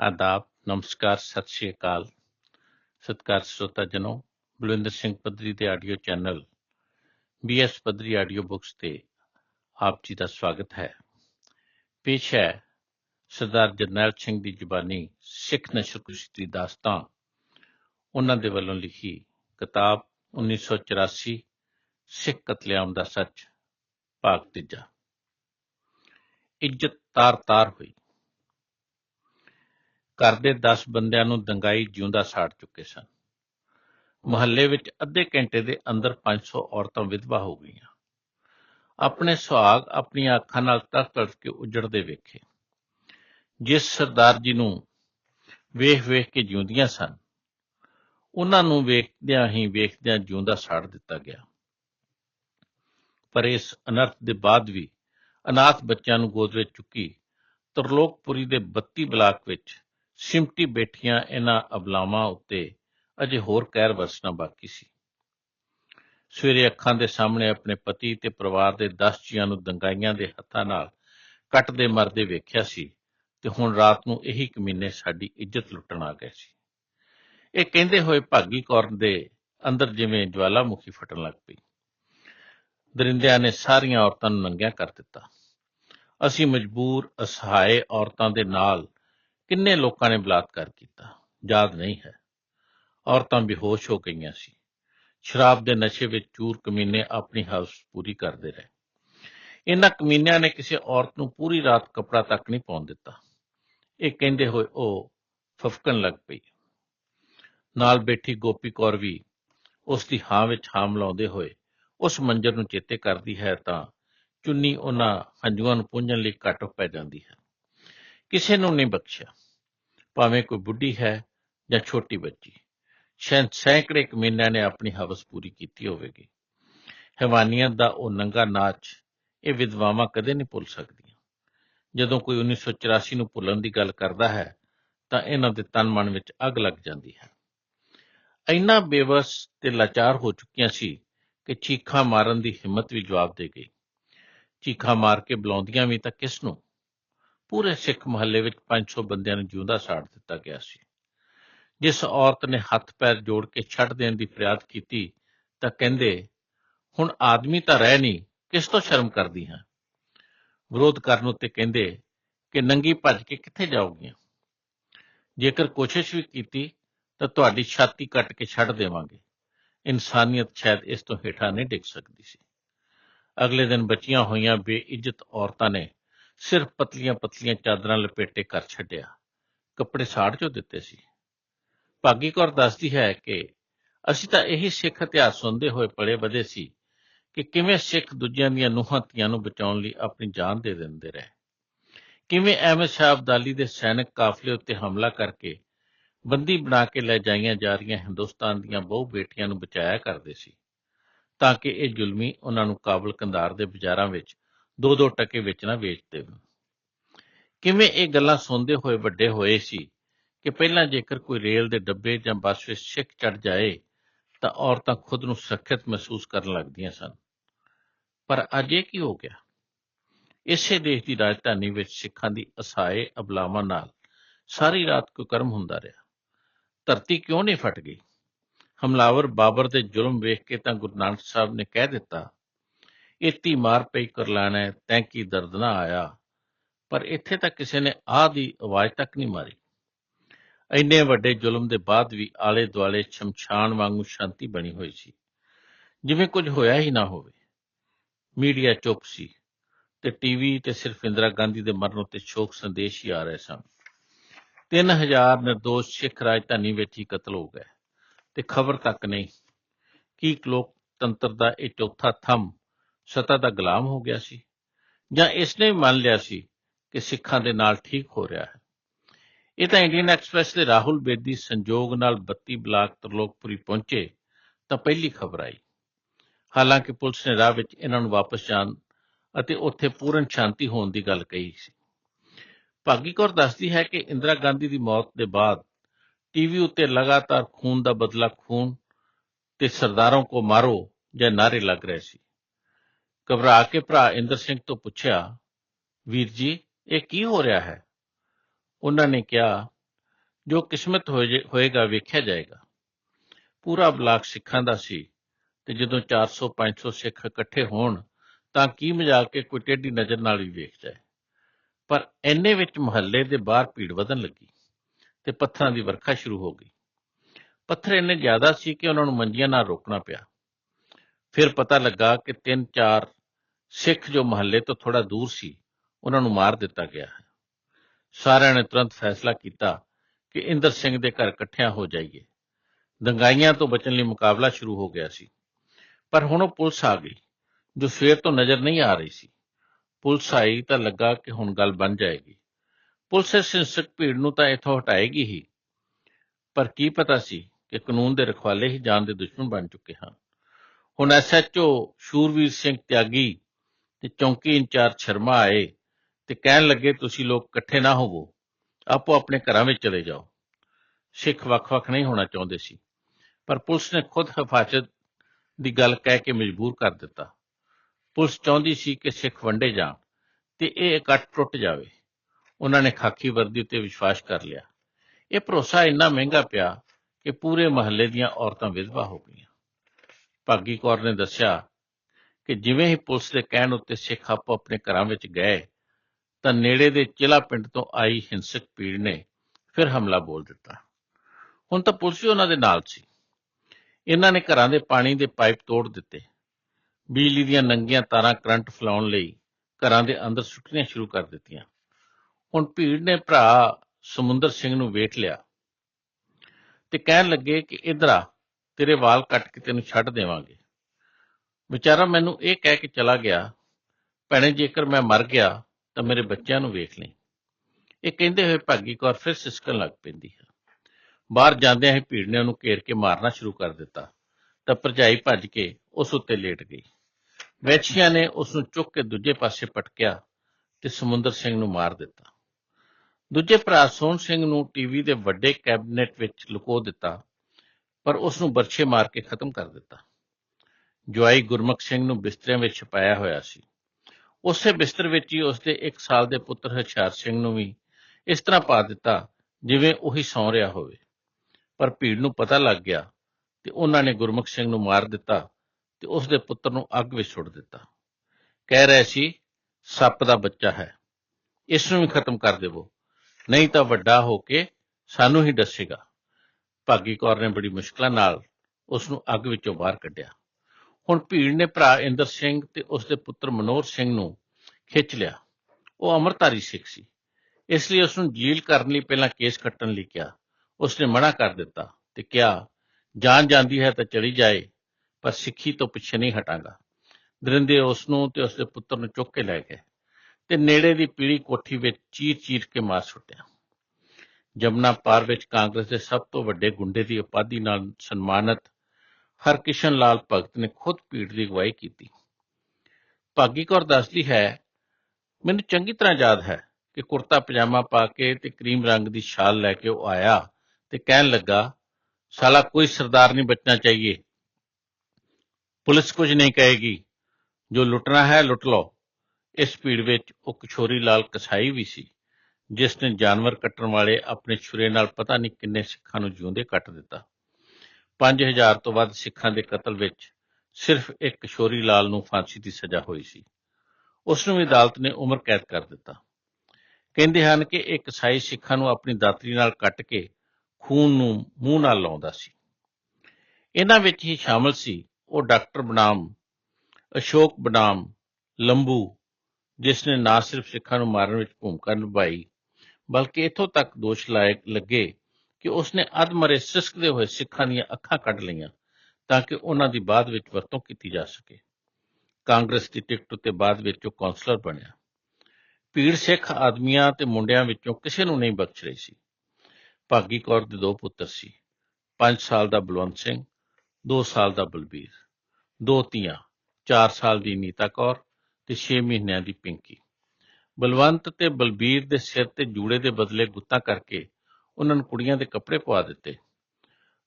ਆਦਾਬ, ਨਮਸਕਾਰ, ਸਤਿ ਸ਼੍ਰੀ ਅਕਾਲ। ਸਤਿਕਾਰ ਸਰੋਤਾ ਜਨੋ, ਬਲਵਿੰਦਰ ਸਿੰਘ ਪੱਧਰੀ ਦੇ audio channel, BS Padhri audio books ਤੇ ਆਪ ਜੀ ਦਾ ਸਵਾਗਤ ਹੈ। ਪੇਸ਼ ਹੈ ਸਰਦਾਰ ਜਰਨੈਲ ਸਿੰਘ ਦੀ ਜ਼ੁਬਾਨੀ, ਸਿੱਖ ਨਸ਼ਰਕੁਸ਼ੀ ਦੀ ਦਾਸਤਾਨ। ਉਹਨਾਂ ਦੇ ਵੱਲੋਂ ਲਿਖੀ ਕਿਤਾਬ 1984 ਸਿੱਖ ਕਤਲੇਆਮ ਦਾ ਸੱਚ, ਭਾਗ ਤੀਜਾ। ਇੱਜ਼ਤ ਤਾਰ-ਤਾਰ ਹੋਈ। ਘਰ ਦੇ 10 ਬੰਦਿਆਂ ਨੂੰ ਦੰਗਾਈ ਜਿਉਂਦਾ ਸਾੜ ਚੁੱਕੇ ਸਨ। ਮੁਹੱਲੇ ਵਿੱਚ ਅੱਧੇ ਘੰਟੇ ਦੇ ਅੰਦਰ 500 ਔਰਤਾਂ ਵਿਧਵਾ ਹੋ ਗਈਆਂ। ਆਪਣੇ ਸੁਹਾਗ ਆਪਣੀਆਂ ਅੱਖਾਂ ਨਾਲ ਤੜਫ ਕੇ ਉਜੜਦੇ ਵੇਖੇ। ਜਿਸ ਸਰਦਾਰ ਜੀ ਨੂੰ ਵੇਖ ਵੇਖ ਕੇ ਜਿਉਂਦੀਆਂ ਸਨ, ਉਹਨਾਂ ਨੂੰ ਵੇਖਦਿਆਂ ਹੀ ਵੇਖਦਿਆਂ ਜਿਉਂਦਾ ਸਾੜ ਦਿੱਤਾ ਗਿਆ। ਪਰ ਇਸ ਅਨਰਥ ਦੇ ਬਾਅਦ ਵੀ ਅਨਾਥ ਬੱਚਿਆਂ ਨੂੰ ਗੋਦ ਵਿੱਚ ਚੁੱਕੀ ਤਰਲੋਕਪੁਰੀ ਦੇ 32 ਬਲਾਕ ਵਿੱਚ ਸਿਮਟੀ ਬੈਠੀਆਂ ਇਹਨਾਂ ਅਬਲਾਵਾਂ ਉੱਤੇ ਅਜੇ ਹੋਰ ਕਹਿਰ ਵਰਸਣਾ ਬਾਕੀ ਸੀ। ਸਵੇਰੇ ਅੱਖਾਂ ਦੇ ਸਾਹਮਣੇ ਆਪਣੇ ਪਤੀ ਤੇ ਪਰਿਵਾਰ ਦੇ 10 ਜੀਆਂ ਨੂੰ ਦੰਗਾਈਆਂ ਦੇ ਹੱਥਾਂ ਨਾਲ ਕੱਟਦੇ ਮਰਦੇ ਵੇਖਿਆ ਸੀ ਤੇ ਹੁਣ ਰਾਤ ਨੂੰ ਇਹੀ ਕਮੀਨੇ ਸਾਡੀ ਇੱਜ਼ਤ ਲੁੱਟਣ ਆ ਗਏ ਸੀ। ਇਹ ਕਹਿੰਦੇ ਹੋਏ ਭਾਗੀ ਕੌਰ ਦੇ ਅੰਦਰ ਜਿਵੇਂ ਜਵਾਲਾਮੁਖੀ ਫਟਣ ਲੱਗ ਪਈ। ਦਰਿੰਦਿਆਂ ਨੇ ਸਾਰੀਆਂ ਔਰਤਾਂ ਨੂੰ ਨੰਗਿਆ ਕਰ ਦਿੱਤਾ। ਅਸੀਂ ਮਜਬੂਰ, ਅਸਹਾਏ ਔਰਤਾਂ ਦੇ ਨਾਲ ਕਿੰਨੇ ਲੋਕਾਂ ਨੇ ਬਲਾਤਕਾਰ ਕੀਤਾ? ਯਾਦ ਨਹੀਂ ਹੈ। ਔਰਤਾਂ ਬੇਹੋਸ਼ ਹੋ ਗਈਆਂ ਸੀ। ਸ਼ਰਾਬ ਦੇ ਨਸ਼ੇ ਵਿੱਚ ਚੂਰ ਕਮੀਨੇ ਆਪਣੀ ਹਵਸ ਪੂਰੀ ਕਰਦੇ ਰਹੇ। ਇਹਨਾਂ ਕਮੀਨਿਆਂ ਨੇ ਕਿਸੇ ਔਰਤ ਨੂੰ ਪੂਰੀ ਰਾਤ ਕਪੜਾ ਤੱਕ ਨਹੀਂ ਪਾਉਣ ਦਿੱਤਾ। ਇਹ ਕਹਿੰਦੇ ਹੋਏ ਉਹ ਫਫਕਣ ਲੱਗ ਪਈ। ਨਾਲ ਬੈਠੀ ਗੋਪੀ ਕੌਰ ਵੀ ਉਸ ਦੀ ਹਾਂ ਵਿੱਚ ਹਾਂ ਮਿਲਾਉਂਦੇ ਹੋਏ ਉਸ ਮੰਜ਼ਰ ਨੂੰ ਚੇਤੇ ਕਰਦੀ ਹੈ ਤਾਂ ਚੁੰਨੀ ਉਹਨਾਂ ਹੰਝੂਆਂ ਨੂੰ ਪੁੰਝਣ ਲਈ ਘੱਟ ਪੈ ਜਾਂਦੀ ਹੈ। ਕਿਸੇ ਨੂੰ ਨਹੀਂ ਬਖਸ਼ਿਆ। ਭਾਵੇਂ ਕੋਈ ਬੁੱਢੀ ਹੈ ਜਾਂ ਛੋਟੀ ਬੱਚੀ ਸੈਂਕੜੇ ਕਮੀਨਿਆਂ ਨੇ ਆਪਣੀ ਹਵਸ ਪੂਰੀ ਕੀਤੀ ਹੋਵੇਗੀ। ਹੈਵਾਨੀਅਤ ਦਾ ਉਹ ਨੰਗਾ ਨਾਚ ਇਹ ਵਿਧਵਾਵਾਂ ਕਦੇ ਨਹੀਂ ਭੁੱਲ ਸਕਦੀਆਂ। ਜਦੋਂ ਕੋਈ 1984 ਨੂੰ ਭੁੱਲਣ ਦੀ ਗੱਲ ਕਰਦਾ ਹੈ, ਤਾਂ ਇਹਨਾਂ ਦੇ ਤਨ ਮਨ ਵਿੱਚ ਅੱਗ ਲੱਗ ਜਾਂਦੀ ਹੈ। ਇੰਨਾ ਬੇਵਸ ਤੇ ਲਾਚਾਰ ਹੋ ਚੁੱਕੀਆਂ ਸੀ ਕਿ ਚੀਖਾਂ ਮਾਰਨ ਦੀ ਹਿੰਮਤ ਵੀ ਜਵਾਬ ਦੇ ਗਈ। ਚੀਖਾਂ ਮਾਰ ਕੇ ਬੁਲਾਉਂਦੀਆਂ ਵੀ ਤਾਂ ਕਿਸ ਨੂੰ? ਪੂਰੇ ਸਿੱਖ ਮਹੱਲੇ ਵਿੱਚ 500 ਬੰਦਿਆਂ ਨੂੰ ਜਿਉਂਦਾ ਸਾੜ ਦਿੱਤਾ ਗਿਆ ਸੀ। ਜਿਸ ਔਰਤ ਨੇ ਹੱਥ ਪੈਰ ਜੋੜ ਕੇ ਛੱਡ ਦੇਣ ਦੀ ਫਰਿਆਦ ਕੀਤੀ ਤਾਂ ਕਹਿੰਦੇ, ਹੁਣ ਆਦਮੀ ਤਾਂ ਰਹਿ ਨਹੀਂ ਕਿਸ ਤੋਂ ਸ਼ਰਮ ਕਰਦੀ ਹਾਂ? ਵਿਰੋਧ ਕਰਨ ਉੱਤੇ ਕਹਿੰਦੇ ਕਿ ਨੰਗੀ ਭੱਜ ਕੇ ਕਿੱਥੇ ਜਾਓਗੀਆਂ? ਜੇਕਰ ਕੋਸ਼ਿਸ਼ ਵੀ ਕੀਤੀ ਤਾਂ ਤੁਹਾਡੀ ਛਾਤੀ ਕੱਟ ਕੇ ਛੱਡ ਦੇਵਾਂਗੇ। ਇਨਸਾਨੀਅਤ ਸ਼ਾਇਦ ਇਸ ਤੋਂ ਹੇਠਾਂ ਨਹੀਂ ਡਿੱਗ ਸਕਦੀ ਸੀ। ਅਗਲੇ ਦਿਨ ਬਚੀਆਂ ਹੋਈਆਂ ਬੇਇੱਜ਼ਤ ਔਰਤਾਂ ਨੇ ਸਿਰਫ ਪਤਲੀਆਂ ਪਤਲੀਆਂ ਚਾਦਰਾਂ ਲਪੇਟੇ ਕਰ ਛੱਡਿਆ। ਕੱਪੜੇ ਸਾੜ ਚੋ ਦਿੱਤੇ ਸੀ। ਭਾਗੀ ਕੌਰ ਦੱਸਦੀ ਹੈ ਕਿ ਅਸੀਂ ਤਾਂ ਇਹੀ ਸਿੱਖ ਇਤਿਹਾਸ ਸੁਣਦੇ ਹੋਏ ਪਲੇ ਵਧੇ ਸੀ ਕਿ ਕਿਵੇਂ ਸਿੱਖ ਦੂਜਿਆਂ ਦੀਆਂ ਨੂੰਹਾਂ ਧੀਆਂ ਨੂੰ ਬਚਾਉਣ ਲਈ ਆਪਣੀ ਜਾਨ ਦੇ ਦਿੰਦੇ ਰਹੇ। ਕਿਵੇਂ ਅਹਿਮਦ ਸ਼ਾਹ ਅਬਦਾਲੀ ਦੇ ਸੈਨਿਕ ਕਾਫਲੇ ਉੱਤੇ ਹਮਲਾ ਕਰਕੇ ਬੰਦੀ ਬਣਾ ਕੇ ਲੈ ਜਾਈਆਂ ਜਾ ਰਹੀਆਂ ਹਿੰਦੁਸਤਾਨ ਦੀਆਂ ਬਹੁ ਬੇਟੀਆਂ ਨੂੰ ਬਚਾਇਆ ਕਰਦੇ ਸੀ, ਤਾਂ ਕਿ ਇਹ ਜ਼ੁਲਮੀ ਉਹਨਾਂ ਨੂੰ ਕਾਬਲ ਕੰਧਾਰ ਦੇ ਬਾਜ਼ਾਰਾਂ ਵਿੱਚ ਦੋ ਦੋ ਟਕੇ ਵਿੱਚ ਨਾ ਵੇਚ ਦੇਣ ਕਿਵੇਂ ਇਹ ਗੱਲਾਂ ਸੁਣਦੇ ਹੋਏ ਵੱਡੇ ਹੋਏ ਸੀ ਕਿ ਪਹਿਲਾਂ ਜੇਕਰ ਕੋਈ ਰੇਲ ਦੇ ਡੱਬੇ ਜਾਂ ਬੱਸ ਵਿੱਚ ਸਿੱਖ ਚੜ ਜਾਏ, ਤਾਂ ਔਰਤਾਂ ਖੁਦ ਨੂੰ ਸੁਰੱਖਿਅਤ ਮਹਿਸੂਸ ਕਰਨ ਲੱਗਦੀਆਂ ਸਨ। ਪਰ ਅੱਜ ਇਹ ਕੀ ਹੋ ਗਿਆ? ਇਸੇ ਦੇਸ਼ ਦੀ ਰਾਜਧਾਨੀ ਵਿੱਚ ਸਿੱਖਾਂ ਦੀ ਅਸਾਏ ਅਬਲਾਵਾਂ ਨਾਲ ਸਾਰੀ ਰਾਤ ਕੋਈ ਕਰਮ ਹੁੰਦਾ ਰਿਹਾ। ਧਰਤੀ ਕਿਉਂ ਨਹੀਂ ਫਟ ਗਈ? ਹਮਲਾਵਰ ਬਾਬਰ ਦੇ ਜ਼ੁਲਮ ਵੇਖ ਕੇ ਤਾਂ ਗੁਰੂ ਨਾਨਕ ਸਾਹਿਬ ਨੇ ਕਹਿ ਦਿੱਤਾ ਇਤੀ ਮਾਰ ਪਈ ਕਰ ਲੈਣਾ ਤੈਂ ਕੀ ਦਰਦ ਨਾ ਆਇਆ। ਪਰ ਇੱਥੇ ਤਾਂ ਕਿਸੇ ਨੇ ਆਹ ਦੀ ਆਵਾਜ਼ ਤੱਕ ਨਹੀਂ ਮਾਰੀ। ਇੰਨੇ ਵੱਡੇ ਜ਼ੁਲਮ ਦੇ ਬਾਅਦ ਵੀ ਆਲੇ ਦੁਆਲੇ ਸ਼ਮਸ਼ਾਨ ਵਾਂਗੂ ਸ਼ਾਂਤੀ ਬਣੀ ਹੋਈ ਸੀ। ਜਿਵੇਂ ਕੁਝ ਹੋਇਆ ਹੀ ਨਾ ਹੋਵੇ। ਮੀਡੀਆ ਚੁੱਪ ਸੀ ਤੇ ਟੀਵੀ ਤੇ ਸਿਰਫ ਇੰਦਰਾ ਗਾਂਧੀ ਦੇ ਮਰਨ ਉੱਤੇ ਸ਼ੋਕ ਸੰਦੇਸ਼ ਹੀ ਆ ਰਹੇ ਸਨ। 3000 ਨਿਰਦੋਸ਼ ਸਿੱਖ ਰਾਜਧਾਨੀ ਵਿੱਚ ਹੀ ਕਤਲ ਹੋ ਗਏ ਤੇ ਖਬਰ ਤੱਕ ਨਹੀਂ। ਕੀ ਲੋਕਤੰਤਰ ਦਾ ਇਹ ਚੌਥਾ ਥੰਮ ਸਤਾ ਦਾ ਗੁਲਾਮ ਹੋ ਗਿਆ ਸੀ ਜਾਂ ਇਸ ਨੇ ਮੰਨ ਲਿਆ ਸੀ ਕਿ ਸਿੱਖਾਂ ਦੇ ਨਾਲ ਠੀਕ ਹੋ ਰਿਹਾ ਹੈ। ਇਹ ਤਾਂ ਇੰਡੀਅਨ ਐਕਸਪ੍ਰੈਸ ਦੇ ਰਾਹੁਲ ਬੇਦੀ ਸੰਜੋਗ ਨਾਲ 32 ਬਲਾਕ ਤਰਲੋਕਪੁਰੀ ਪਹੁੰਚੇ ਤਾਂ ਪਹਿਲੀ ਖਬਰ ਆਈ। ਹਾਲਾਂਕਿ ਪੁਲਿਸ ਨੇ ਰਾਹ ਵਿੱਚ ਇਹਨਾਂ ਨੂੰ ਵਾਪਸ ਜਾਣ ਅਤੇ ਉੱਥੇ ਪੂਰਨ ਸ਼ਾਂਤੀ ਹੋਣ ਦੀ ਗੱਲ ਕਹੀ ਸੀ। ਭਾਗੀ ਕੌਰ ਦੱਸਦੀ ਹੈ ਕਿ ਇੰਦਰਾ ਗਾਂਧੀ ਦੀ ਮੌਤ ਦੇ ਬਾਅਦ ਟੀਵੀ ਉੱਤੇ ਲਗਾਤਾਰ ਖੂਨ ਦਾ ਬਦਲਾ ਖੂਨ ਤੇ ਸਰਦਾਰਾਂ ਕੋ ਮਾਰੋ ਜਾਂ ਨਾਰੇ ਲੱਗ ਰਹੇ ਸੀ। ਘਬਰਾ ਕੇ ਭਰਾ ਇੰਦਰ ਸਿੰਘ ਤੋਂ ਪੁੱਛਿਆ, ਵੀਰ ਜੀ, ਇਹ ਕੀ ਹੋ ਰਿਹਾ ਹੈ? ਉਹਨਾਂ ਨੇ ਕਿਹਾ, ਜੋ ਕਿਸਮਤ ਹੋਏਗਾ ਵੇਖਿਆ ਜਾਏਗਾ। ਪੂਰਾ ਬਲਾਕ ਸਿੱਖਾਂ ਦਾ ਸੀ ਤੇ ਜਦੋਂ 400 500 ਸਿੱਖ ਇਕੱਠੇ ਹੋਣ, ਤਾਂ ਕੀ ਮਜ਼ਾਕ ਕੇ ਕੋਈ ਟੇਢੀ ਨਜ਼ਰ ਨਾਲ ਵੀ ਵੇਖ ਜਾਏ। ਪਰ ਐਨੇ ਵਿੱਚ ਮੁਹੱਲੇ ਦੇ ਬਾਹਰ ਭੀੜ ਵਧਣ ਲੱਗੀ ਤੇ ਪੱਥਰਾਂ ਦੀ ਵਰਖਾ ਸ਼ੁਰੂ ਹੋ ਗਈ। ਪੱਥਰ ਇੰਨੇ ਜ਼ਿਆਦਾ ਸੀ ਕਿ ਉਹਨਾਂ ਨੂੰ ਮੰਜੀਆਂ ਨਾਲ ਰੋਕਣਾ ਪਿਆ। ਫਿਰ ਪਤਾ ਲੱਗਾ ਕਿ ਤਿੰਨ ਚਾਰ ਸਿੱਖ ਜੋ ਮੁਹੱਲੇ ਤੋਂ ਥੋੜਾ ਦੂਰ ਸੀ, ਉਹਨਾਂ ਨੂੰ ਮਾਰ ਦਿੱਤਾ ਗਿਆ ਹੈ। ਸਾਰਿਆਂ ਨੇ ਤੁਰੰਤ ਫੈਸਲਾ ਕੀਤਾ ਕਿ ਇੰਦਰ ਸਿੰਘ ਦੇ ਘਰ ਇਕੱਠਿਆਂ ਹੋ ਜਾਈਏ। ਦੰਗਾਈਆਂ ਤੋਂ ਬਚਣ ਲਈ ਮੁਕਾਬਲਾ ਸ਼ੁਰੂ ਹੋ ਗਿਆ ਸੀ। ਪਰ ਹੁਣ ਉਹ ਪੁਲਿਸ ਆ ਗਈ, ਜੋ ਸਵੇਰ ਤੋਂ ਨਜ਼ਰ ਨਹੀਂ ਆ ਰਹੀ ਸੀ। ਪੁਲਿਸ ਆਈ ਤਾਂ ਲੱਗਾ ਕਿ ਹੁਣ ਗੱਲ ਬਣ ਜਾਏਗੀ। ਪੁਲਿਸ ਇਸ ਹਿੰਸਕ ਭੀੜ ਨੂੰ ਤਾਂ ਇੱਥੋਂ ਹਟਾਏਗੀ ਹੀ। ਪਰ ਕੀ ਪਤਾ ਸੀ ਕਿ ਕਾਨੂੰਨ ਦੇ ਰਖਵਾਲੇ ਹੀ ਜਾਨ ਦੇ ਦੁਸ਼ਮਣ ਬਣ ਚੁੱਕੇ ਹਨ। ਹੁਣ ਐਸਐਚਓ ਸ਼ੂਰਵੀਰ ਸਿੰਘ ਤਿਆਗੀ ਤੇ ਚੌਂਕੀ ਇੰਚਾਰਜ ਸ਼ਰਮਾ ਆਏ ਤੇ ਕਹਿਣ ਲੱਗੇ, ਤੁਸੀਂ ਲੋਕ ਇਕੱਠੇ ਨਾ ਹੋਵੋ। ਆਪੋ ਆਪਣੇ ਘਰਾਂ ਵਿੱਚ ਚਲੇ ਜਾਓ। ਸਿੱਖ ਵੱਖ-ਵੱਖ ਨਹੀਂ ਹੋਣਾ ਚਾਹੁੰਦੇ ਸੀ, ਪਰ ਪੁਲਿਸ ਨੇ ਖੁਦ ਹਿਫਾਜ਼ਤ ਦੀ ਗੱਲ ਕਹਿ ਕੇ ਮਜਬੂਰ ਕਰ ਦਿੱਤਾ। ਪੁਲਿਸ ਚਾਹੁੰਦੀ ਸੀ ਕਿ ਸਿੱਖ ਵੰਡੇ ਜਾਣ ਤੇ ਇਹ ਇਕੱਠ ਟੁੱਟ ਜਾਵੇ। ਉਹਨਾਂ ਨੇ ਖਾਕੀ ਵਰਦੀ ਉੱਤੇ ਵਿਸ਼ਵਾਸ ਕਰ ਲਿਆ। ਇਹ ਭਰੋਸਾ ਇੰਨਾ ਮਹਿੰਗਾ ਪਿਆ ਕਿ ਪੂਰੇ ਮਹੱਲੇ ਦੀਆਂ ਔਰਤਾਂ ਵਿਧਵਾ ਹੋ ਗਈਆਂ। ਭਾਗੀ ਕੌਰ ਨੇ ਦੱਸਿਆ ਕਿ ਜਿਵੇਂ ਹੀ ਪੁਲਿਸ ਦੇ ਕਹਿਣ ਉੱਤੇ ਸਿੱਖ ਆਪੋ ਆਪਣੇ ਘਰਾਂ ਵਿੱਚ ਗਏ, ਤਾਂ ਨੇੜੇ ਦੇ ਚਿਲਾ ਪਿੰਡ ਤੋਂ ਆਈ ਹਿੰਸਕ ਭੀੜ ਨੇ ਫਿਰ ਹਮਲਾ ਬੋਲ ਦਿੱਤਾ। ਹੁਣ ਤਾਂ ਪੁਲਿਸ ਵੀ ਉਹਨਾਂ ਦੇ ਨਾਲ ਸੀ। ਇਹਨਾਂ ਨੇ ਘਰਾਂ ਦੇ ਪਾਣੀ ਦੇ ਪਾਈਪ ਤੋੜ ਦਿੱਤੇ। ਬਿਜਲੀ ਦੀਆਂ ਨੰਗੀਆਂ ਤਾਰਾਂ ਕਰੰਟ ਫਲਾਉਣ ਲਈ ਘਰਾਂ ਦੇ ਅੰਦਰ ਸੁੱਟਣੀਆਂ ਸ਼ੁਰੂ ਕਰ ਦਿੱਤੀਆਂ। ਹੁਣ ਭੀੜ ਨੇ ਭਰਾ ਸਮੁੰਦਰ ਸਿੰਘ ਨੂੰ ਵੇਖ ਲਿਆ ਤੇ ਕਹਿਣ ਲੱਗੇ ਕਿ, ਇਧਰ ਆ, ਤੇਰੇ ਵਾਲ ਕੱਟ ਕੇ ਤੈਨੂੰ ਛੱਡ ਦੇਵਾਂਗੇ। ਵਿਚਾਰਾ ਮੈਨੂੰ ਇਹ ਕਹਿ ਕੇ ਚਲਾ ਗਿਆ, ਭੈਣੇ, ਜੇਕਰ ਮੈਂ ਮਰ ਗਿਆ, ਤਾਂ ਮੇਰੇ ਬੱਚਿਆਂ ਨੂੰ ਵੇਖ ਲਈ। ਇਹ ਕਹਿੰਦੇ ਹੋਏ ਭਾਗੀ ਕੌਰ ਫਿਰ ਸਿਸਕਣ ਲੱਗ ਪੈਂਦੀ ਹੈ। ਬਾਹਰ ਜਾਂਦਿਆਂ ਹੀ ਭੀੜ ਨੇ ਉਹਨੂੰ ਘੇਰ ਕੇ ਮਾਰਨਾ ਸ਼ੁਰੂ ਕਰ ਦਿੱਤਾ, ਤਾਂ ਭਰਜਾਈ ਭੱਜ ਕੇ ਉਸ ਉੱਤੇ ਲੇਟ ਗਈ। ਵੈਛੀਆਂ ਨੇ ਉਸ ਨੂੰ ਚੁੱਕ ਕੇ ਦੂਜੇ ਪਾਸੇ ਪਟਕਿਆ ਤੇ ਸਮੁੰਦਰ ਸਿੰਘ ਨੂੰ ਮਾਰ ਦਿੱਤਾ। ਦੂਜੇ ਭਰਾ ਸੋਹਣ ਸਿੰਘ ਨੂੰ ਟੀਵੀ ਦੇ ਵੱਡੇ ਕੈਬਨਿਟ ਵਿੱਚ ਲੁਕੋ ਦਿੱਤਾ, ਪਰ ਉਸ ਨੂੰ ਬਰਛੇ ਮਾਰ ਕੇ ਖਤਮ ਕਰ ਦਿੱਤਾ। ਜੁਆਈ ਗੁਰਮੁਖ ਸਿੰਘ ਨੂੰ ਬਿਸਤਰਿਆਂ ਵਿੱਚ ਛਪਾਇਆ ਹੋਇਆ ਸੀ। ਉਸੇ ਬਿਸਤਰ ਵਿੱਚ ਹੀ ਉਸਦੇ 1 ਸਾਲ ਦੇ ਪੁੱਤਰ ਹਛਿਆਰ ਸਿੰਘ ਨੂੰ ਵੀ ਇਸ ਤਰ੍ਹਾਂ ਪਾ ਦਿੱਤਾ ਜਿਵੇਂ ਉਹੀ ਸੌਂ ਰਿਹਾ ਹੋਵੇ। ਪਰ ਭੀੜ ਨੂੰ ਪਤਾ ਲੱਗ ਗਿਆ ਤੇ ਉਹਨਾਂ ਨੇ ਗੁਰਮੁਖ ਸਿੰਘ ਨੂੰ ਮਾਰ ਦਿੱਤਾ ਤੇ ਉਸ ਦੇ ਪੁੱਤਰ ਨੂੰ ਅੱਗ ਵਿੱਚ ਸੁੱਟ ਦਿੱਤਾ। ਕਹਿ ਰਹੇ ਸੀ, ਸੱਪ ਦਾ ਬੱਚਾ ਹੈ। ਇਸ ਨੂੰ ਵੀ ਖਤਮ ਕਰ ਦੇਵੋ। ਨਹੀਂ ਤਾਂ ਵੱਡਾ ਹੋ ਕੇ ਸਾਨੂੰ ਹੀ ਦੱਸੇਗਾ। ਭਾਗੀ ਕੌਰ ਨੇ ਬੜੀ ਮੁਸ਼ਕਲਾਂ ਨਾਲ ਉਸ ਨੂੰ ਅੱਗ ਵਿੱਚੋਂ ਬਾਹਰ ਕੱਢਿਆ। ਹੁਣ ਭੀੜ ਨੇ ਭਰਾ ਇੰਦਰ ਸਿੰਘ ਤੇ ਉਸ ਦੇ ਪੁੱਤਰ ਮਨੋਹਰ ਸਿੰਘ ਨੂੰ ਖਿੱਚ ਲਿਆ। ਉਹ ਅਮਰਤਾਰੀ ਸਿੱਖ ਸੀ। ਇਸ ਲਈ ਉਸ ਨੂੰ ਜੀਲ ਕਰਨ ਲਈ ਪਹਿਲਾਂ ਕੇਸ ਕੱਟਣ ਲਈ ਕਿਹਾ। ਉਸ ਨੇ ਮਨਾ ਕਰ ਦਿੱਤਾ ਤੇ ਕਿਹਾ, ਜਾਨ ਜਾਂਦੀ ਹੈ ਤਾਂ ਚਲੀ ਜਾਏ, ਪਰ ਸਿੱਖੀ ਤੋਂ ਪਿੱਛੇ ਨਹੀਂ ਹਟਾਂਗਾ। ਦਰਿੰਦੇ ਉਸ ਨੂੰ ਤੇ ਉਸ ਦੇ ਪੁੱਤਰ ਨੂੰ ਚੁੱਕ ਕੇ ਲੈ ਗਏ ਤੇ ਨੇੜੇ ਦੀ ਪੀੜੀ ਕੋਠੀ ਵਿੱਚ ਚੀਰ-ਚੀਰ ਕੇ ਮਾਰ ਸੁੱਟਿਆ। ਜਮਨਾ ਪਾਰ ਵਿੱਚ ਕਾਂਗਰਸ ਦੇ ਸਭ ਤੋਂ ਵੱਡੇ ਗੁੰਡੇ ਦੀ ਉਪਾਧੀ ਨਾਲ ਸਨਮਾਨਿਤ ਹਰਕਿਸ਼ਨ ਲਾਲ ਭਗਤ ਨੇ ਖੁਦ ਭੀੜ ਦੀ ਅਗਵਾਈ ਕੀਤੀ। ਭਾਗੀ ਕੌਰ ਦੱਸਦੀ ਹੈ, ਮੈਨੂੰ ਚੰਗੀ ਤਰ੍ਹਾਂ ਯਾਦ ਹੈ ਕਿ ਕੁਰਤਾ ਪਜਾਮਾ ਪਾ ਕੇ ਤੇ ਕਰੀਮ ਰੰਗ ਦੀ ਸ਼ਾਲ ਲੈ ਕੇ ਉਹ ਆਇਆ ਤੇ ਕਹਿਣ ਲੱਗਾ, ਸਾਲਾ ਕੋਈ ਸਰਦਾਰ ਨਹੀਂ ਬਚਣਾ ਚਾਹੀਏ। ਪੁਲਿਸ ਕੁਝ ਨਹੀਂ ਕਹੇਗੀ। ਜੋ ਲੁੱਟਣਾ ਹੈ ਲੁੱਟ ਲਓ। ਇਸ ਭੀੜ ਵਿੱਚ ਉਹ ਕਿਸ਼ੋਰੀ ਲਾਲ ਕਸਾਈ ਵੀ ਸੀ, ਜਿਸ ਨੇ ਜਾਨਵਰ ਕੱਟਣ ਵਾਲੇ ਆਪਣੇ ਛੁਰੇ ਨਾਲ ਪਤਾ ਨਹੀਂ ਕਿੰਨੇ ਸਿੱਖਾਂ ਨੂੰ ਜਿਉਂਦੇ ਕੱਟ ਦਿੱਤਾ। 5000 ਤੋਂ ਵੱਧ ਸਿੱਖਾਂ ਦੇ ਕਤਲ ਵਿੱਚ ਸਿਰਫ ਇੱਕ ਕਿਸ਼ੋਰੀ ਲਾਲ ਨੂੰ ਫਾਂਸੀ ਦੀ ਸਜ਼ਾ ਹੋਈ ਸੀ। ਉਸ ਨੂੰ ਵੀ ਅਦਾਲਤ ਨੇ ਉਮਰ ਕੈਦ ਕਰ ਦਿੱਤਾ। ਕਹਿੰਦੇ ਹਨ ਕਿ ਇੱਕ ਕਸਾਈ ਸਿੱਖਾਂ ਨੂੰ ਆਪਣੀ ਦਾਤਰੀ ਨਾਲ ਕੱਟ ਕੇ ਖੂਨ ਨੂੰ ਮੂੰਹ ਨਾਲ ਲਾਉਂਦਾ ਸੀ। ਇਹਨਾਂ ਵਿੱਚ ਹੀ ਸ਼ਾਮਲ ਸੀ ਉਹ ਡਾਕਟਰ ਬਨਾਮ, ਅਸ਼ੋਕ ਬਨਾਮ, ਲੰਬੂ, ਜਿਸ ਨੇ ਨਾ ਸਿਰਫ ਸਿੱਖਾਂ ਨੂੰ ਮਾਰਨ ਵਿੱਚ ਭੂਮਿਕਾ ਨਿਭਾਈ, ਬਲਕਿ ਇਥੋਂ ਤੱਕ ਦੋਸ਼ ਲਾਇਕ ਲੱਗੇ ਕਿ ਉਸਨੇ ਅਧਮਰੇ ਸਿਸਕਦੇ ਹੋਏ ਸਿੱਖਾਂ ਦੀਆਂ ਅੱਖਾਂ ਕੱਢ ਲਈਆਂ ਤਾਂ ਕਿ ਉਹਨਾਂ ਦੀ ਬਾਅਦ ਵਿੱਚ ਵਰਤੋਂ ਕੀਤੀ ਜਾ ਸਕੇ। ਕਾਂਗਰਸ ਦੀ ਟਿਕਟ ਉੱਤੇ ਬਾਅਦ ਵਿੱਚ ਉਹ ਕੌਂਸਲਰ ਬਣਿਆ। ਭੀੜ ਸਿੱਖ ਆਦਮੀਆਂ ਤੇ ਮੁੰਡਿਆਂ ਵਿੱਚੋਂ ਕਿਸੇ ਨੂੰ ਨਹੀਂ ਬਖਸ਼ ਰਹੀ ਸੀ। ਭਾਗੀ ਕੌਰ ਦੇ ਦੋ ਪੁੱਤਰ ਸੀ। 5 ਸਾਲ ਦਾ ਬਲਵੰਤ ਸਿੰਘ 2 ਸਾਲ ਦਾ ਬਲਬੀਰ, ਦੋ ਧੀਆਂ 4 ਸਾਲ ਦੀ ਨੀਤਾ ਕੌਰ ਤੇ 6 ਮਹੀਨਿਆਂ ਦੀ ਪਿੰਕੀ। ਬਲਵੰਤ ਤੇ ਬਲਬੀਰ ਦੇ ਸਿਰ ਤੇ ਜੂੜੇ ਦੇ ਬਦਲੇ ਗੁੱਤਾਂ ਕਰਕੇ ਉਹਨਾਂ ਨੂੰ ਕੁੜੀਆਂ ਦੇ ਕੱਪੜੇ ਪਵਾ ਦਿੱਤੇ।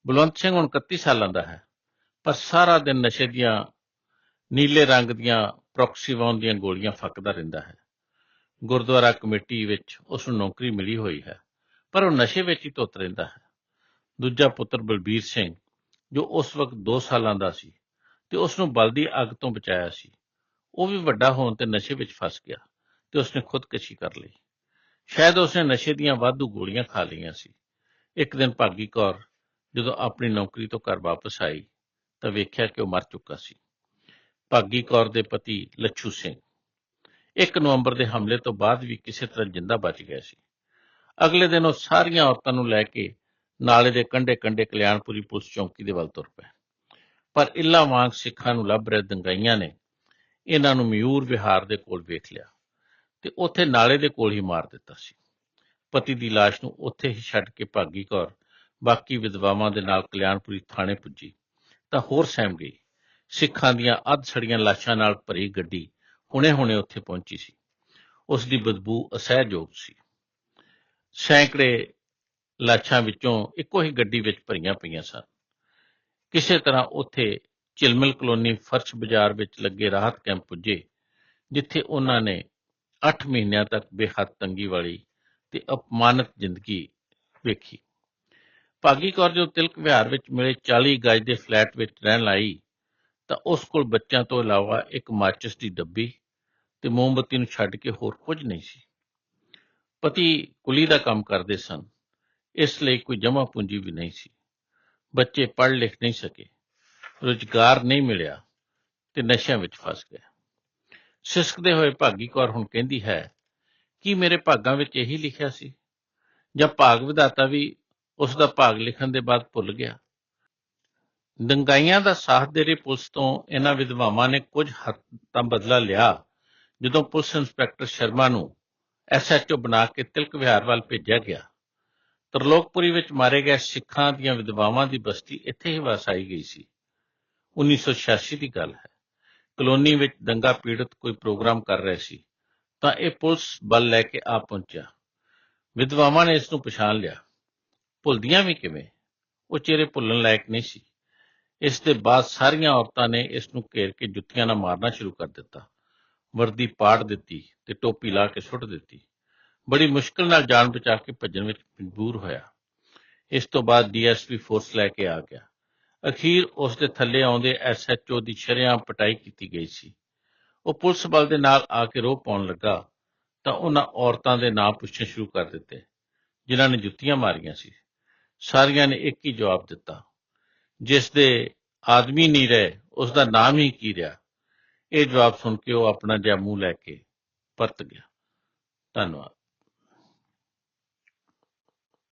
ਬਲਵੰਤ ਸਿੰਘ ਹੁਣ 31 ਸਾਲਾਂ ਦਾ ਹੈ, ਪਰ ਸਾਰਾ ਦਿਨ ਨਸ਼ੇ ਦੀਆਂ, ਨੀਲੇ ਰੰਗ ਦੀਆਂ ਪ੍ਰੋਕਸੀਵੌਨ ਦੀਆਂ ਗੋਲੀਆਂ ਫੱਕਦਾ ਰਹਿੰਦਾ ਹੈ। ਗੁਰਦੁਆਰਾ ਕਮੇਟੀ ਵਿੱਚ ਉਸ ਨੂੰ ਨੌਕਰੀ ਮਿਲੀ ਹੋਈ ਹੈ, ਪਰ ਉਹ ਨਸ਼ੇ ਵਿੱਚ ਹੀ ਧੁੱਤ ਰਹਿੰਦਾ ਹੈ। ਦੂਜਾ ਪੁੱਤਰ ਬਲਬੀਰ ਸਿੰਘ, ਜੋ ਉਸ ਵਕਤ 2 ਸਾਲਾਂ ਦਾ ਸੀ ਤੇ ਉਸ ਨੂੰ ਬਲਦੀ ਅੱਗ ਤੋਂ ਬਚਾਇਆ ਸੀ, ਉਹ ਵੀ ਵੱਡਾ ਹੋਣ ਤੇ ਨਸ਼ੇ ਵਿੱਚ ਫਸ ਗਿਆ ਤੇ ਉਸਨੇ ਖੁਦਕੁਸ਼ੀ ਕਰ ਲਈ। ਸ਼ਾਇਦ ਉਸਨੇ ਨਸ਼ੇ ਦੀਆਂ ਵਾਧੂ ਗੋਲੀਆਂ ਖਾ ਲਈਆਂ ਸੀ। ਇੱਕ ਦਿਨ ਭਾਗੀ ਕੌਰ ਜਦੋਂ ਆਪਣੀ ਨੌਕਰੀ ਤੋਂ ਘਰ ਵਾਪਸ ਆਈ ਤਾਂ ਵੇਖਿਆ ਕਿ ਉਹ ਮਰ ਚੁੱਕਾ ਸੀ। ਭਾਗੀ ਕੌਰ ਦੇ ਪਤੀ ਲੱਛੂ ਸਿੰਘ। 1 ਨਵੰਬਰ ਦੇ ਹਮਲੇ ਤੋਂ ਬਾਅਦ ਵੀ ਕਿਸੇ ਤਰ੍ਹਾਂ ਜਿੰਦਾ ਬਚ ਗਿਆ ਸੀ। ਅਗਲੇ ਦਿਨ ਉਹ ਸਾਰੀਆਂ ਔਰਤਾਂ ਨੂੰ ਲੈ ਕੇ ਨਾਲੇ ਦੇ ਕੰਢੇ ਕੰਢੇ ਕਲਿਆਣਪੁਰੀ ਪੁਲਿਸ ਚੌਂਕੀ ਦੇ ਵੱਲ ਤੁਰ ਪਏ ਪਰ ਇੱਲਾ ਵਾਂਗ ਸਿੱਖਾਂ ਨੂੰ ਲੱਭ ਰਹੇ ਦੰਗਾਈਆਂ ਨੇ ਇਹਨਾਂ ਨੂੰ ਮਯੂਰ ਵਿਹਾਰ ਦੇ ਕੋਲ ਵੇਖ ਲਿਆ। ਤੇ ਉੱਥੇ ਨਾਲੇ ਦੇ ਕੋਲ ਹੀ ਮਾਰ ਦਿੱਤਾ ਸੀ। ਪਤੀ ਦੀ ਲਾਸ਼ ਨੂੰ ਉੱਥੇ ਹੀ ਛੱਡ ਕੇ ਭਾਗੀ ਕੌਰ, ਬਾਕੀ ਵਿਧਵਾਵਾਂ ਦੇ ਨਾਲ ਕਲਿਆਣਪੁਰੀ ਥਾਣੇ ਪੁੱਜੀ। ਤਾਂ ਹੋਰ ਸਹਿਮ ਗਈ। ਸਿੱਖਾਂ ਦੀਆਂ ਅੱਧ ਸੜੀਆਂ ਲਾਸ਼ਾਂ ਨਾਲ ਭਰੀ ਗੱਡੀ ਹੁਣੇ-ਹੁਣੇ ਉੱਥੇ ਪਹੁੰਚੀ ਸੀ। ਉਸ ਦੀ ਬਦਬੂ ਅਸਹਿਯੋਗ ਸੀ। ਸੈਂਕੜੇ ਲਾਸ਼ਾਂ ਵਿੱਚੋਂ ਇੱਕੋ ਹੀ ਗੱਡੀ ਵਿੱਚ ਭਰੀਆਂ ਪਈਆਂ ਸਨ। ਕਿਸੇ ਤਰ੍ਹਾਂ ਉੱਥੇ ਚਿਲਮਲ ਕਲੋਨੀ ਫਰਸ਼ ਬਾਜ਼ਾਰ ਵਿੱਚ ਲੱਗੇ ਰਾਹਤ ਕੈਂਪ ਪੁੱਜੇ, ਜਿੱਥੇ ਉਹਨਾਂ ਨੇ 8 ਮਹੀਨਿਆਂ ਤੱਕ ਬੇਹੱਦ ਤੰਗੀ ਵਾਲੀ ਤੇ ਅਪਮਾਨਿਤ ਜ਼ਿੰਦਗੀ ਵੇਖੀ। ਭਾਗੀ ਕੌਰ ਜੋ ਤਿਲਕ ਵਿਹਾਰ ਵਿੱਚ ਮਿਲੇ 40 ਗਜ ਦੇ ਫਲੈਟ ਵਿੱਚ ਰਹਿਣ ਲਈ, ਤਾਂ ਉਸ ਕੋਲ ਬੱਚਿਆਂ ਤੋਂ ਇਲਾਵਾ ਇੱਕ ਮਾਚਿਸ ਦੀ ਡੱਬੀ ਤੇ ਮੋਮਬੱਤੀ ਨੂੰ ਛੱਡ ਕੇ ਹੋਰ ਕੁਝ ਨਹੀਂ ਸੀ। ਪਤੀ ਕੁਲੀ ਦਾ ਕੰਮ ਕਰਦੇ ਸਨ, ਇਸ ਲਈ ਕੋਈ ਜਮਾ ਪੂੰਜੀ ਵੀ ਨਹੀਂ ਸੀ। ਬੱਚੇ ਪੜ੍ਹ ਲਿਖ ਨਹੀਂ ਸਕੇ, ਰੁਜ਼ਗਾਰ ਨਹੀਂ ਮਿਲਿਆ ਤੇ ਨਸ਼ਿਆਂ ਵਿੱਚ ਫਸ ਗਏ। ਸਿਸਕਦੇ ਹੋਏ ਭਾਗੀ ਕੌਰ ਹੁਣ ਕਹਿੰਦੀ ਹੈ ਕਿ ਮੇਰੇ ਭਾਗਾਂ ਵਿੱਚ ਇਹੀ ਲਿਖਿਆ ਸੀ। ਜਾਂ ਭਾਗ ਵਿਧਾਤਾ ਵੀ ਉਸ ਦਾ ਭਾਗ ਲਿਖਣ ਦੇ ਬਾਅਦ ਭੁੱਲ ਗਿਆ। ਦੰਗਾਈਆਂ ਦਾ ਸਾਥ ਦੇ ਰਹੀ ਪੁਲਿਸ ਤੋਂ ਇਹਨਾਂ ਵਿਧਵਾਵਾਂ ਨੇ ਕੁਝ ਹੱਦ ਤਾਂ ਬਦਲਾ ਲਿਆ, ਜਦੋਂ ਪੁਲਿਸ ਇੰਸਪੈਕਟਰ ਸ਼ਰਮਾ ਨੂੰ ਐਸਐਚਓ ਬਣਾ ਕੇ ਤਿਲਕ ਵਿਹਾਰ ਵੱਲ ਭੇਜਿਆ ਗਿਆ। ਤਰਲੋਕਪੁਰੀ ਵਿੱਚ ਮਾਰੇ ਗਏ ਸਿੱਖਾਂ ਦੀਆਂ ਵਿਧਵਾਵਾਂ ਦੀ ਬਸਤੀ ਇੱਥੇ ਹੀ ਵਸਾਈ ਗਈ ਸੀ। 1986 ਦੀ ਗੱਲ ਹੈ। ਕਲੋਨੀ ਵਿੱਚ ਦੰਗਾ ਪੀੜਤ ਕੋਈ ਪ੍ਰੋਗਰਾਮ ਕਰ ਰਹੇ ਸੀ, ਤਾਂ ਇਹ ਪੁਲਿਸ ਬਲ ਲੈ ਕੇ ਆ ਪਹੁੰਚਿਆ। ਵਿਧਵਾਵਾਂ ਨੇ ਇਸ ਨੂੰ ਪਛਾਣ ਲਿਆ। ਭੁੱਲਦੀਆਂ ਵੀ ਕਿਵੇਂ? ਉਹ ਚਿਹਰੇ ਭੁੱਲਣ ਲਾਇਕ ਨਹੀਂ ਸੀ। ਇਸ ਦੇ ਬਾਅਦ ਸਾਰੀਆਂ ਔਰਤਾਂ ਨੇ ਇਸ ਨੂੰ ਘੇਰ ਕੇ ਜੁੱਤੀਆਂ ਨਾਲ ਮਾਰਨਾ ਸ਼ੁਰੂ ਕਰ ਦਿੱਤਾ। ਵਰਦੀ ਪਾੜ ਦਿੱਤੀ ਤੇ ਟੋਪੀ ਲਾ ਕੇ ਸੁੱਟ ਦਿੱਤੀ। ਬੜੀ ਮੁਸ਼ਕਲ ਨਾਲ ਜਾਨ ਬਚਾ ਕੇ ਭੱਜਣ ਵਿੱਚ ਮਜਬੂਰ ਹੋਇਆ। ਇਸ ਤੋਂ ਬਾਅਦ ਡੀਐਸਪੀ ਫੋਰਸ ਲੈ ਕੇ ਆ ਗਿਆ। ਅਖੀਰ ਉਸ ਦੇ ਥੱਲੇ ਆਉਂਦੇ ਐਸਐਚਓ ਦੀ ਸ਼ਰਿਆਂ ਪਟਾਈ ਕੀਤੀ ਗਈ ਸੀ। ਉਹ ਪੁਲਿਸ ਬਲ ਦੇ ਨਾਲ ਆ ਕੇ ਰੋਹ ਪਾਉਣ ਲੱਗਾ ਤਾਂ ਉਹਨਾਂ ਔਰਤਾਂ ਦੇ ਨਾਂ ਪੁੱਛਣੇ ਸ਼ੁਰੂ ਕਰ ਦਿੱਤੇ, ਜਿਨ੍ਹਾਂ ਨੇ ਜੁੱਤੀਆਂ ਮਾਰੀਆਂ ਸੀ। ਸਾਰੀਆਂ ਨੇ ਇੱਕ ਹੀ ਜਵਾਬ ਦਿੱਤਾ, ਜਿਸ ਦੇ ਆਦਮੀ ਨਹੀਂ ਰਹੇ, ਉਸ ਦਾ ਨਾਮ ਹੀ ਕੀ ਰਿਹਾ? ਇਹ ਜਵਾਬ ਸੁਣ ਕੇ ਉਹ ਆਪਣਾ ਜਿਹਾ ਮੂੰਹ ਲੈ ਕੇ ਪਰਤ ਗਿਆ। ਧੰਨਵਾਦ।